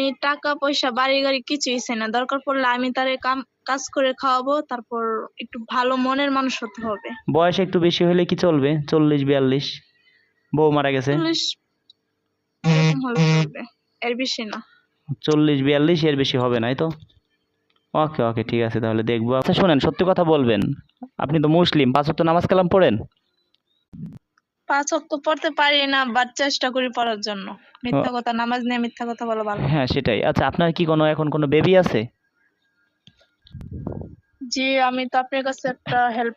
আমি টাকা পয়সা বাড়ি গাড়ি কিছুই চাই না। দরকার পড়লে আমি তারে কাম কাজ করে খাওয়াবো তারপর একটু ভালো মনের মানুষ হতে হবে। বয়স একটু বেশি হলে কি চলবে? চল্লিশ বিয়াল্লিশ। বউ মারা গেছে। চল্লিশ চলবে। এর বেশি না। চল্লিশ বিয়াল্লিশ এর বেশি হবে না এই তো? ওকে ওকে ঠিক আছে তাহলে দেখব। আচ্ছা শোনেন সত্যি কথা বলবেন। আপনি তো মুসলিম পাঁচ ওয়াক্ত নামাজ কালাম পড়েন? পাঁচ ওয়াক্ত পড়তে পারি না বাট চেষ্টা করি পড়ার জন্য। মিথ্যা কথা নামাজ নিয়ে মিথ্যা কথা বলা ভালো। হ্যাঁ সেটাই। আচ্ছা আপনার কি কোনো এখন কোনো বেবি আছে? জি আমি তো আপনার কাছে একটা হেল্প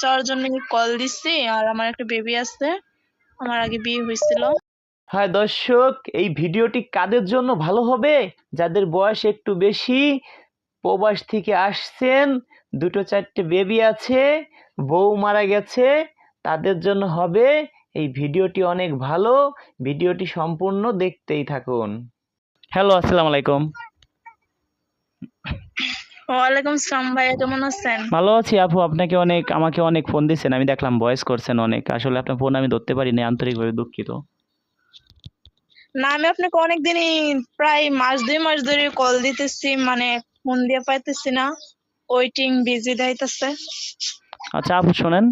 চাওয়ার জন্য কল দিচ্ছি আর আমার একটা বেবি আছে। আমার আগে বিয়ে হয়েছিল। হ্যাঁ দর্শক এই ভিডিওটি কাদের জন্য ভালো হবে? যাদের বয়স একটু বেশি প্রবাস থেকে আসছেন দুটো চারটে বেবি আছে বউ মারা গেছে তাদের জন্য হবে এই ভিডিওটি অনেক ভালো। ভিডিওটি সম্পূর্ণ দেখতেই থাকুন। হ্যালো আসসালামু আলাইকুম। ওয়ালাইকুম সালাম ভাইয়া কেমন আছেন? ভালো আছি আপু আপনাকে অনেক আমাকে অনেক ফোন দিচ্ছেন আমি দেখলাম ভয়েস করছেন অনেক। আসলে আপনার ফোন আমি ধরতে পারিনি আন্তরিকভাবে দুঃখিত। না আমি আপনাকে অনেকদিনই প্রায় মাস দুই মাস ধরে কল দিতেছি মানে ফোন দিয়ে পাইতেছি না। ওয়েটিং বিজি দেখাইতেছে আচ্ছা আপু শোনেন।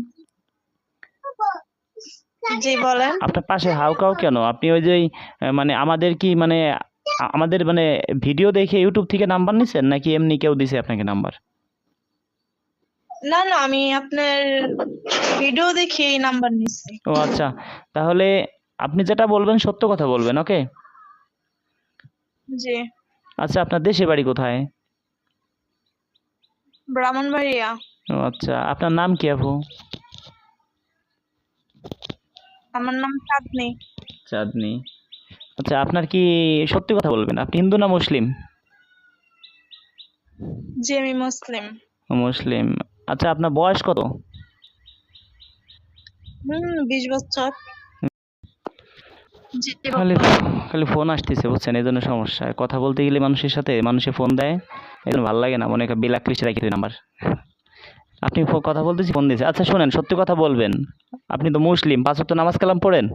জি বলেন। আপনার পাশে হাউকাও কেন? আপনি ওই যে মানে আমাদের কি মানে আমাদের মানে ভিডিও দেখে ইউটিউব থেকে নাম্বার নিছেন? নাকি এমনি কেউ দিছে আপনাকে নাম্বার? না না আমি আপনার ভিডিও দেখে এই নাম্বার নিচ্ছি ও আচ্ছা। তাহলে আপনি যেটা বলবেন সত্য কথা বলবেন ওকে? জি। আচ্ছা আপনার দেশে বাড়ি কোথায়? ব্রাহ্মণবাড়িয়া। ও আচ্ছা। আপনার নাম কি আপু? আমার নাম চাঁদনি। চাঁদনি। আচ্ছা আপনার কি সত্যি কথা বলবেন? আপনি হিন্দু না মুসলিম? জি আমি মুসলিম। মুসলিম। আচ্ছা আপনার বয়স কত? হুম বিশ বছর। খালি খালি ফোন আসতেছে বুঝছেন? এই জন্য সমস্যা। কথা বলতে গেলে মানুষের সাথে মানুষে ফোন দেয় এই জন্য ভালো লাগে না। মনে হয় বিলাক কৃষি রাখি নাম্বার। আপনি কথা বলতেছি ফোন দিয়েছে আচ্ছা শোনেন সত্যি কথা বলবেন। আপনি তো মুসলিম পাঁচ ওয়াক্ত নামাজ কালাম পড়েন?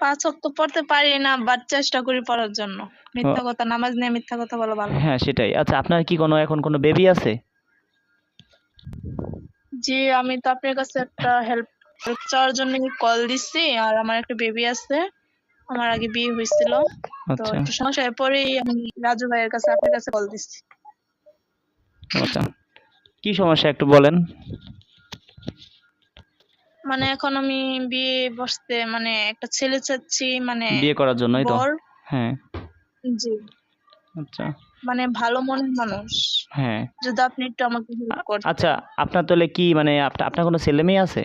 পাঁচ ওয়াক্ত পড়তে পারি না বাট চেষ্টা করি পড়ার জন্য। মিথ্যা কথা নামাজ নিয়ে মিথ্যা কথা বলা ভালো। হ্যাঁ সেটাই। আচ্ছা আপনার কি কোনো এখন কোনো বেবি আছে? জি আমি তো আপনার কাছে একটা হেল্প চাওয়ার জন্য কল দিচ্ছি আর আমার একটা বেবি আছে। আমার আগে বিয়ে হয়েছিল। তো আচ্ছা। সমস্যায় পরেই আমি রাজু ভাইয়ের কাছে আপনার কাছে কল দিচ্ছি আচ্ছা। কি সমস্যা একটু বলেন। মানে এখন আমি বিয়ে বসতে মানে একটা ছেলে চাচ্ছি মানে বিয়ে করার জন্যই তো। বর। হ্যাঁ। জি। আচ্ছা। মানে ভালো মনের মানুষ। হ্যাঁ। যদি আপনি একটু আমাকে হেল্প করতেন। আচ্ছা আপনার তাহলে কি মানে আপনা- আপনার কোনো ছেলে মেয়ে আছে?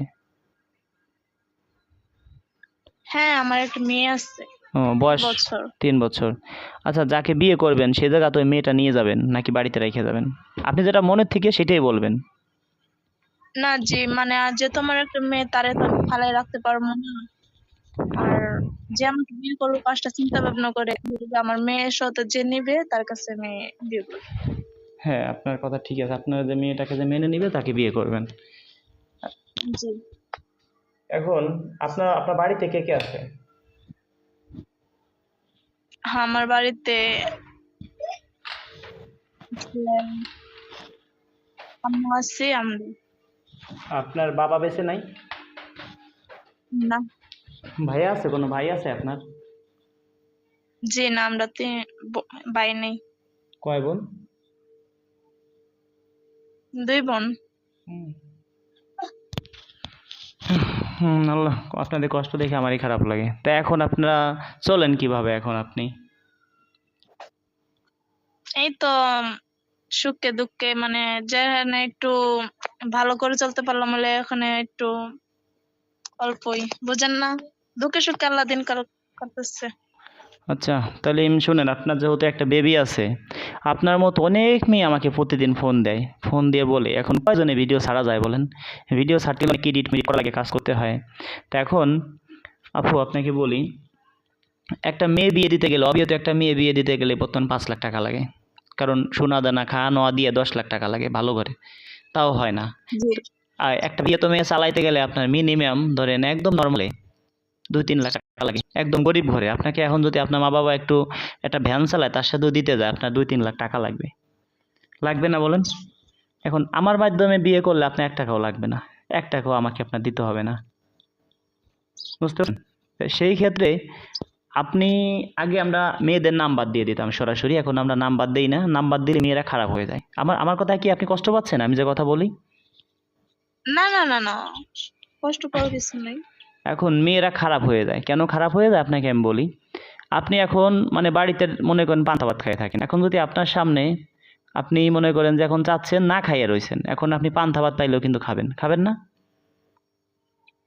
হ্যাঁ আমার একটা মেয়ে আছে। বয়স বছর। তিন বছর। আচ্ছা যাকে বিয়ে করবেন সে জায়গা তো ওই মেয়েটা নিয়ে যাবেন নাকি বাড়িতে রেখে যাবেন? আপনি যেটা মনের থেকে সেটাই বলবেন। না জি মানে আর যেহেতু আমার একটা মেয়ে তারে তো ফালাই রাখতে পারব না। আর যে আমাকে বিয়ে করব কাজটা চিন্তা ভাবনা করে আমার মেয়ের সাথে যে নিবে তার কাছে আমি বিয়ে করব। হ্যাঁ আপনার কথা ঠিক আছে। আপনার যে মেয়েটাকে যে মেনে নিবে তাকে বিয়ে করবেন। জি। এখন আপনার আপনার বাড়িতে কে কে আছে? আমার বাড়িতে আম্মু আছে আমি আপনার বাবা বেঁচে নাই? না। ভাই আছে কোনো ভাই আছে আপনার? জি না আমরা তিন ভাই নেই। কয় বোন? দুই বোন। হুম আপনাদের কষ্ট দেখে আমারই খারাপ লাগে। তা এখন আপনারা চলেন কীভাবে এখন আপনি? এই তো সুখে দুঃখে মানে যেখানে একটু ভালো করে চলতে পারলাম বলে এখানে একটু অল্পই। বুঝেন না? দুঃখে সুখে আল্লাহ দিন কাল করতেছে আচ্ছা তাহলে এমনি শুনেন আপনার যেহেতু একটা বেবি আছে আপনার মতো অনেক মেয়ে আমাকে প্রতিদিন ফোন দেয়। ফোন দিয়ে বলে এখন কয়জনে ভিডিও ছাড়া যায় বলেন? ভিডিও ছাড়তে গেলে এডিট মিডিট করা লাগে কাজ করতে হয়। তো এখন আপু আপনাকে বলি একটা মেয়ে বিয়ে দিতে গেলে অবিয়ত একটা মেয়ে বিয়ে দিতে গেলে বর্তমান পাঁচ লাখ টাকা লাগে। কারণ সোনা দানা খাওয়া নোয়া দিয়ে দশ লাখ টাকা লাগে ভালো করে। তাও হয় না। আর একটা বিয়ে তো মেয়ে চালাইতে গেলে আপনার মিনিমাম ধরেন একদম নর্মালে দুই তিন লাখ টাকা লাগে। একদম গরিব ঘরে। আপনাকে এখন যদি আপনার মা বাবা একটু একটা ভ্যান চালায়, তার সাথেও দিতে যায়, আপনার দুই তিন লাখ টাকা লাগবে। লাগবে না বলেন? এখন আমার মাধ্যমে বিয়ে করলে আপনার এক টাকাও লাগবে না। এক টাকাও আমাকে আপনার দিতে হবে না। বুঝতে সেই ক্ষেত্রে আপনি, আগে আমরা মেয়েদের নাম্বার দিয়ে দিতাম সরাসরি, এখন আমরা নাম্বার দিই না। নাম্বার দিলে মেয়েরা খারাপ হয়ে যায়। আমার আমার কথা কি আপনি কষ্ট পাচ্ছেন? আমি যে কথা বলি। না না না না। কষ্ট পাওয়ার কিছু নেই। এখন মেয়েরা খারাপ হয়ে যায়। কেন খারাপ হয়ে যায়? আপনাকে আমি বলি। আপনি এখন মানে বাড়িতে মনে করেন পান্তা ভাত খাইয়ে থাকেন। এখন যদি আপনার সামনে আপনি মনে করেন যে এখন চাচ্ছেন না খাইয়ে রয়েছেন এখন আপনি পান্তা ভাত পাইলেও কিন্তু খাবেন। খাবেন না?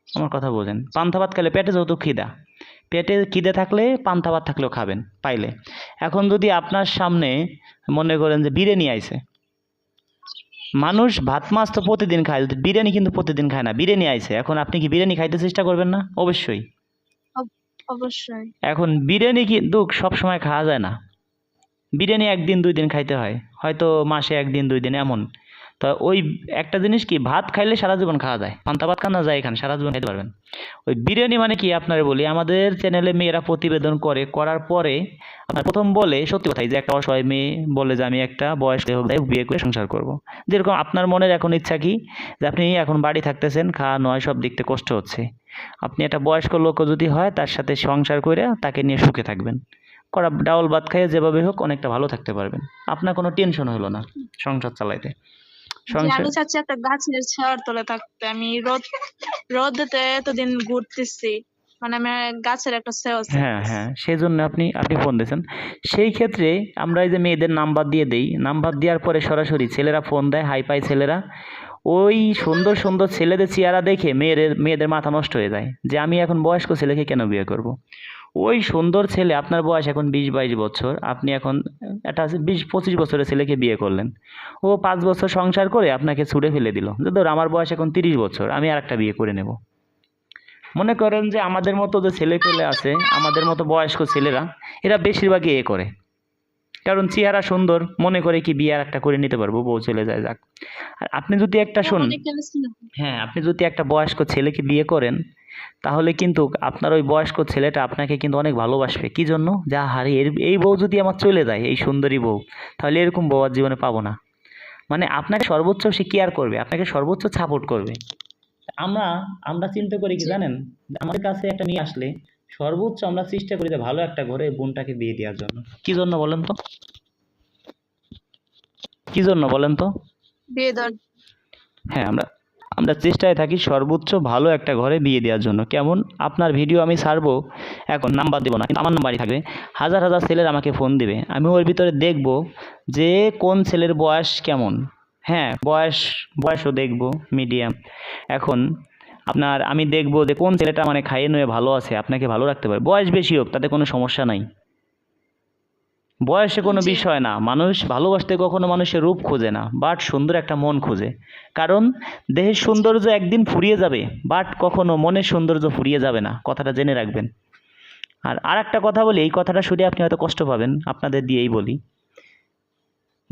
আমার কথা বোঝেন। পান্তা ভাত খেলে পেটে যেহেতু খিদা, পেটে খিদে থাকলে পান্তা ভাত থাকলেও খাবেন, পাইলে। এখন যদি আপনার সামনে মনে করেন যে বিরিয়ানি আইছে মানুষ ভাত মাছ তো প্রতিদিন খায় বিরিয়ানি কিন্তু প্রতিদিন খায় না বিরিয়ানি আইছে এখন আপনি কি বিরিয়ানি খাইতে চেষ্টা করবেন না? অবশ্যই। অবশ্যই। এখন বিরিয়ানি কিন্তু সবসময় খাওয়া যায় না। বিরিয়ানি একদিন দুই দিন খাইতে হয় হয়তো মাসে একদিন দুই দিন এমন। তো ওই একটা জিনিস কি, ভাত খাইলে সারা জীবন খাওয়া যায়? পান্তা ভাত খানা যায় এখানে সারা জীবন খাইতে পারবেন। ওই বিরিয়ানি মানে কি আপনারা বলি, আমাদের চ্যানেলে মেয়েরা প্রতিবেদন করে, করার পরে আপনার প্রথম বলে, সত্যি কথাই যে একটা অসহায় মেয়ে বলে যে আমি একটা বয়স যাই বিয়ে করে সংসার করব। যেরকম আপনার মনের এখন ইচ্ছা কি, যে আপনি এখন বাড়ি থাকতেছেন খাওয়া নয়, সব থেকে কষ্ট হচ্ছে। আপনি একটা বয়স্ক লোকও যদি হয়, তার সাথে সংসার করে তাকে নিয়ে সুখে থাকবেন। করা ডাউল ভাত খাইয়ে যেভাবে হোক, অনেকটা ভালো থাকতে পারবেন। আপনার কোনো টেনশন হলো না সংসার চালাইতে। আমি চাচ্ছি একটা গাছের ছায়ার তলে থাকতে আমি রোদ রোদেতে এতদিন ঘুরতেছি। মানে আমি গাছের একটা ছায়া হ্যাঁ হ্যাঁ সেই জন্য আপনি আপনি ফোন দিয়েছেন। সেই ক্ষেত্রে আমরা এই যে মেয়েদের নাম্বার দিয়ে দেই নাম্বার দেওয়ার পরে সরাসরি ছেলেরা ফোন দেয় হাই পাই ছেলেরা। ওই সুন্দর সুন্দর ছেলেদের চেহারা দেখে মেয়েদের মেয়েদের মাথা নষ্ট হয়ে যায়। যে আমি এখন বয়স্ক ছেলেকে কেন বিয়ে করব। ওই সুন্দর ছেলে, আপনার বয়স এখন বিশ বাইশ বছর, আপনি এখন একটা বিশ পঁচিশ বছরের ছেলেকে বিয়ে করলেন। ও পাঁচ বছর সংসার করে আপনাকে ছুড়ে ফেলে দিল। যে ধর আমার বয়স এখন তিরিশ বছর, আমি আর একটা বিয়ে করে নেব। মনে করেন যে আমাদের মতো যে ছেলে পেলে আছে, আমাদের মতো বয়স্ক ছেলেরা, এরা বেশিরভাগই এ করে। কারণ চেহারা সুন্দর মনে করে কি বিয়ে আর একটা করে নিতে পারব বউ চলে যায় যাক। আর আপনি যদি একটা শুন হ্যাঁ আপনি যদি একটা বয়স্ক ছেলেকে বিয়ে করেন তাহলে কিন্তু আপনার ওই বয়স্ক ছেলেটা আপনাকে কিন্তু অনেক ভালোবাসবে। কি জন্য? যা হারে এর এই বউ যদি আমার চলে যায় এই সুন্দরী বউ তাহলে এরকম বউ আর জীবনে পাবো না। মানে আপনাকে সর্বোচ্চ সে কেয়ার করবে আপনাকে সর্বোচ্চ সাপোর্ট করবে। আমরা আমরা চিন্তা করি কি জানেন? আমাদের কাছে একটা মেয়ে আসলে সর্বোচ্চ আমরা চেষ্টা করি যে ভালো একটা ঘরে বোনটাকে বিয়ে দেওয়ার জন্য। কি জন্য বলেন তো? কি জন্য বলেন তো? বিয়ে দেওয়ার হ্যাঁ আমরা আমরা চেষ্টায় থাকি সর্বোচ্চ ভালো একটা ঘরে বিয়ে দেওয়ার জন্য। কেমন? আপনার ভিডিও আমি ছাড়বো এখন নাম্বার দেবো না কিন্তু আমার নাম্বারই থাকবে। হাজার হাজার ছেলের আমাকে ফোন দিবে আমি ওর ভিতরে দেখব যে কোন ছেলের বয়স কেমন। হ্যাঁ বয়স বয়সও দেখব মিডিয়াম। এখন আপনার আমি দেখব যে কোন ছেলেটা মানে খাইয়ে নুয়ে ভালো আছে আপনাকে ভালো রাখতে পারে। বয়স বেশি হোক তাতে কোনো সমস্যা নাই। বয়সে কোনো বিষয় না মানুষ ভালোবাসতে কখনো মানুষের রূপ খোঁজে না বাট সুন্দর একটা মন খোঁজে। কারণ দেহের সৌন্দর্য একদিন ফুরিয়ে যাবে বাট কখনো মনের সৌন্দর্য ফুরিয়ে যাবে না কথাটা জেনে রাখবেন। আর আর একটা কথা বলি এই কথাটা শুনে আপনি হয়তো কষ্ট পাবেন আপনাদের দিয়েই বলি।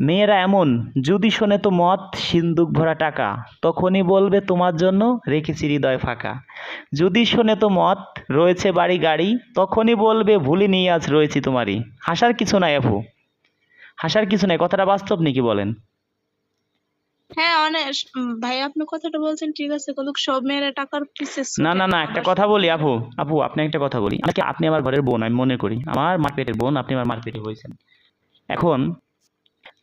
মেয়েরা এমন যদি শোনে তো মত সিন্দুক ভরা টাকা তখনই বলবে তোমার জন্য রেখেছি হৃদয় ফাঁকা। যদি শোনে তো মত রয়েছে বাড়ি গাড়ি তখনই বলবে ভুলি নিয়ে আজ রয়েছি তোমারই। হাসার কিছু নাই আপু। হাসার কিছু নাই কথাটা বাস্তব নাকি বলেন? হ্যাঁ অনেক ভাই আপনি কথাটা বলছেন ঠিক আছে কিন্তু সব মেয়েরা টাকার পিছে না না না একটা কথা বলি আপু। আপু আপনি একটা কথা বলি। আপনি আমার ঘরের বোন আমি মনে করি। আমার মার পেটের বোন আপনি আমার মার পেটে হয়েছেন। এখন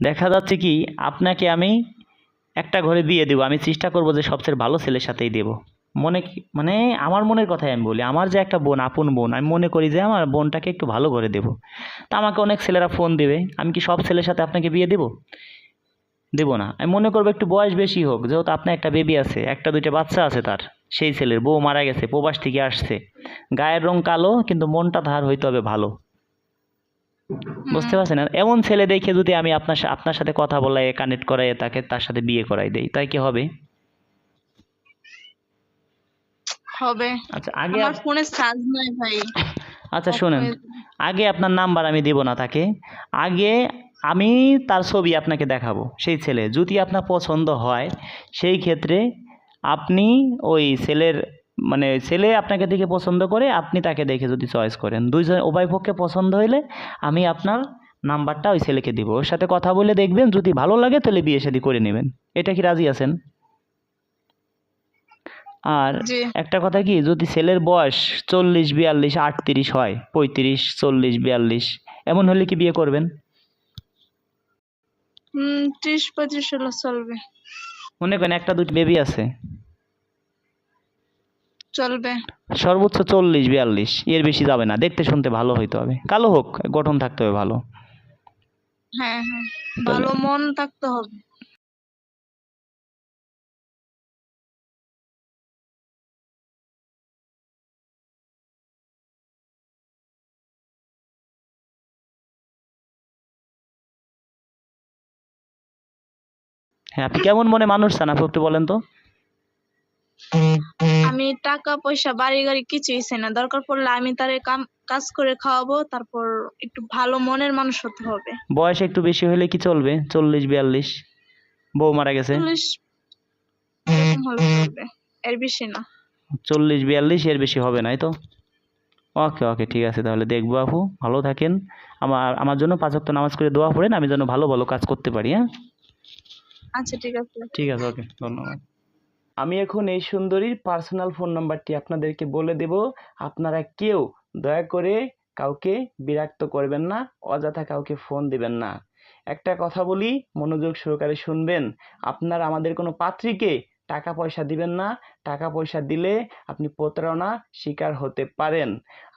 দেখা যাচ্ছে কি, আপনাকে আমি একটা ঘরে বিয়ে দেবো। আমি চেষ্টা করব যে সবচেয়ে ভালো ছেলের সাথেই দেবো। মনে মানে আমার মনের কথাই আমি বলি। আমার যে একটা বোন, আপন বোন, আমি মনে করি যে আমার বোনটাকে একটু ভালো করে দেবো। তা আমাকে অনেক ছেলেরা ফোন দেবে, আমি কি সব ছেলের সাথে আপনাকে বিয়ে দেবো? দেবো না। আমি মনে করব একটু বয়স বেশি হোক, যেহেতু আপনার একটা বেবি আছে, একটা দুইটা বাচ্চা আছে তার, সেই ছেলের বউ মারা গেছে, প্রবাস থেকে আসছে। গায়ের রং কালো, কিন্তু মনটা তার হইতে হবে ভালো। বুঝতে পারছেন? এমন ছেলে দেখে যদি আমি আপনার আপনার সাথে কথা বলাই কানেক্ট করাই তাকে তার সাথে বিয়ে করাই দেই তাই কি হবে? হবে। আচ্ছা আগে আমার ফোনে চার্জ নাই ভাই। আচ্ছা শোনেন। আগে আপনার নাম্বার আমি দেব না তাকে। আগে আমি তার ছবি আপনাকে দেখাবো সেই ছেলে। যদি আপনার পছন্দ হয় সেই ক্ষেত্রে আপনি ওই ছেলের মানে ছেলে আপনাকে দেখে পছন্দ করে আপনি তাকে দেখে যদি চয়েস করেন। দুইজন উভয় পক্ষে পছন্দ হইলে আমি আপনার নাম্বারটা ওই ছেলেকে দিব। ওর সাথে কথা বলে দেখবেন যদি ভালো লাগে তাহলে বিয়ে শাদী করে নেবেন। এটা কি রাজি আছেন? আর একটা কথা কি যদি ছেলের বয়স চল্লিশ বিয়াল্লিশ আটত্রিশ হয় পঁয়ত্রিশ চল্লিশ বিয়াল্লিশ এমন হলে কি বিয়ে করবেন? হুম ত্রিশ পঁয়ত্রিশ হলে চলবে। মনে করেন একটা দুটো বেবি আছে। চলবে। সর্বোচ্চ চল্লিশ বিয়াল্লিশ। এর বেশি যাবে না। দেখতে শুনতে ভালো হইতে হবে। কালো হোক গঠন থাকতে হবে ভালো। হ্যাঁ হ্যাঁ। ভালো মন থাকতে হবে। হ্যাঁ আপনি কেমন মনে মানুষ চান? আপনি একটু বলেন তো। আমি টাকা পয়সা বাড়ি গাড়ি কিছুই চাই না। দরকার পড়লে আমি তারে কাম কাজ করে খাওয়াবো তারপর একটু ভালো মনের মানুষ হতে হবে। বয়স একটু বেশি হলে কি চলবে? চল্লিশ বিয়াল্লিশ। বউ মারা গেছে? চল্লিশ এর বেশি না। চল্লিশ বিয়াল্লিশ এর বেশি হবে না তো? ওকে ওকে ঠিক আছে তাহলে দেখব আপু। ভালো থাকেন। আমার আমার জন্য পাঁচ ওয়াক্ত নামাজ করে দোয়া পড়েন আমি যেন ভালো ভালো কাজ করতে পারি হ্যাঁ? আচ্ছা ঠিক আছে। ঠিক আছে ওকে ধন্যবাদ। আমি এখন এই সুন্দরীর পার্সোনাল ফোন নাম্বারটি আপনাদেরকে বলে দেব। আপনারা কেউ দয়া করে কাউকে বিরক্ত করবেন না, অযথা কাউকে ফোন দিবেন না। একটা কথা বলি, মনোযোগ সহকারে শুনবেন। আপনারা আমাদের কোনো পাত্রীকে টাকা পয়সা দিবেন না। টাকা পয়সা দিলে আপনি প্রতারণা শিকার হতে পারেন।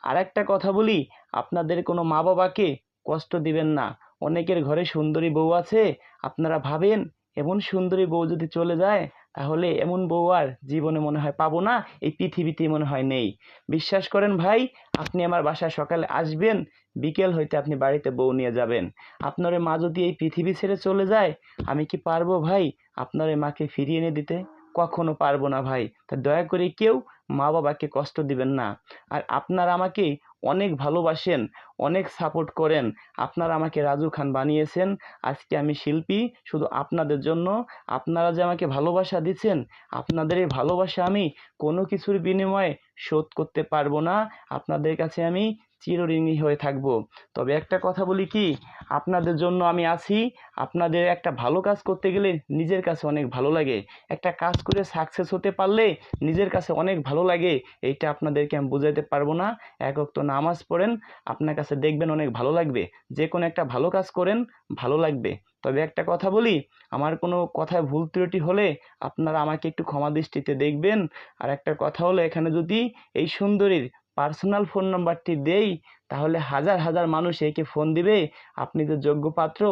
আর একটা কথা বলি, আপনাদের কোনো মা বাবাকে কষ্ট দিবেন না। অনেকের ঘরে সুন্দরী বউ আছে, আপনারা ভাবেন, এমন সুন্দরী বউ যদি চলে যায় তাহলে এমন বউ আর জীবনে মনে হয় পাবো না, এই পৃথিবীতে মনে হয় নেই। বিশ্বাস করেন ভাই, আপনি আমার বাসায় সকালে আসবেন, বিকেল হইতে আপনি বাড়িতে বউ নিয়ে যাবেন। আপনার মা যদি এই পৃথিবী ছেড়ে চলে যায়, আমি কি পারব ভাই আপনার মাকে ফিরিয়ে এনে দিতে? কখনো পারব না ভাই। তা দয়া করে কেউ মা বাবাকে কষ্ট দিবেন না। আর আপনারা আমাকে অনেক ভালোবাসেন, অনেক সাপোর্ট করেন। আপনারা আমাকে রাজু খান বানিয়েছেন। আজকে আমি শিল্পী, শুধু আপনাদের জন্য। আপনারা যে আমাকে ভালোবাসা দিচ্ছেন, আপনাদের এই ভালোবাসা আমি কোনো কিছুর বিনিময়ে শোধ করতে পারব না। আপনাদের কাছে আমি চিরঋণী হয়ে থাকব। তবে একটা কথা বলি কি, আপনাদের জন্য আমি আছি। আপনাদের একটা ভালো কাজ করতে গেলে নিজের কাছে অনেক ভালো লাগে। একটা কাজ করে সাকসেস হতে পারলে নিজের কাছে অনেক ভালো লাগে। এইটা আপনাদেরকে আমি বোঝাতে পারব না। একক তো নামাজ পড়েন, আপনার কাছে দেখবেন অনেক ভালো লাগবে। যে কোনো একটা ভালো কাজ করেন, ভালো লাগবে। তবে একটা কথা বলি, আমার কোনো কথায় ভুল ত্রুটি হলে আপনারা আমাকে একটু ক্ষমা দৃষ্টিতে দেখবেন। আর একটা কথা হলো এখানে যদি এই সুন্দরীর পার্সোনাল ফোন নাম্বারটি দেই, তাহলে হাজার হাজার মানুষ একে ফোন দিবে, আপনি যে যোগ্য পাত্র,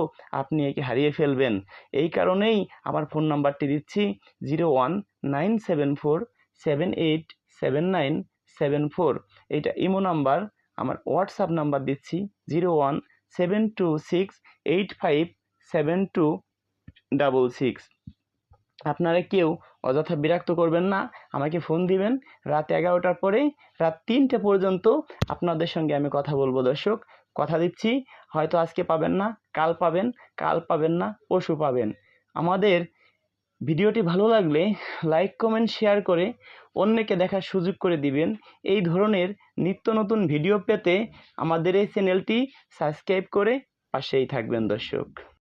আপনি একে হারিয়ে ফেলবেন। এই কারণেই আমার ফোন নাম্বারটি দিচ্ছি zero one nine seven four seven eight seven nine seven four এইটা ইমো নাম্বার, আমার হোয়াটসঅ্যাপ নাম্বার দিচ্ছি zero one seven two six eight five seven two double six আপনারা কেউ অযথা বিরক্ত করবেন না, আমাকে ফোন দিবেন। রাত এগারোটার পরে রাত তিনটে পর্যন্ত আপনাদের সঙ্গে আমি কথা বলব দর্শক। কথা দিচ্ছি, হয়তো আজকে পাবেন না, কাল পাবেন কাল পাবেন না, পরশু পাবেন। আমাদের ভিডিওটি ভালো লাগলে লাইক কমেন্ট শেয়ার করে অন্যকে দেখার সুযোগ করে দিবেন। এই ধরনের নিত্য নতুন ভিডিও পেতে আমাদের এই চ্যানেলটি সাবস্ক্রাইব করে পাশেই থাকবেন দর্শক।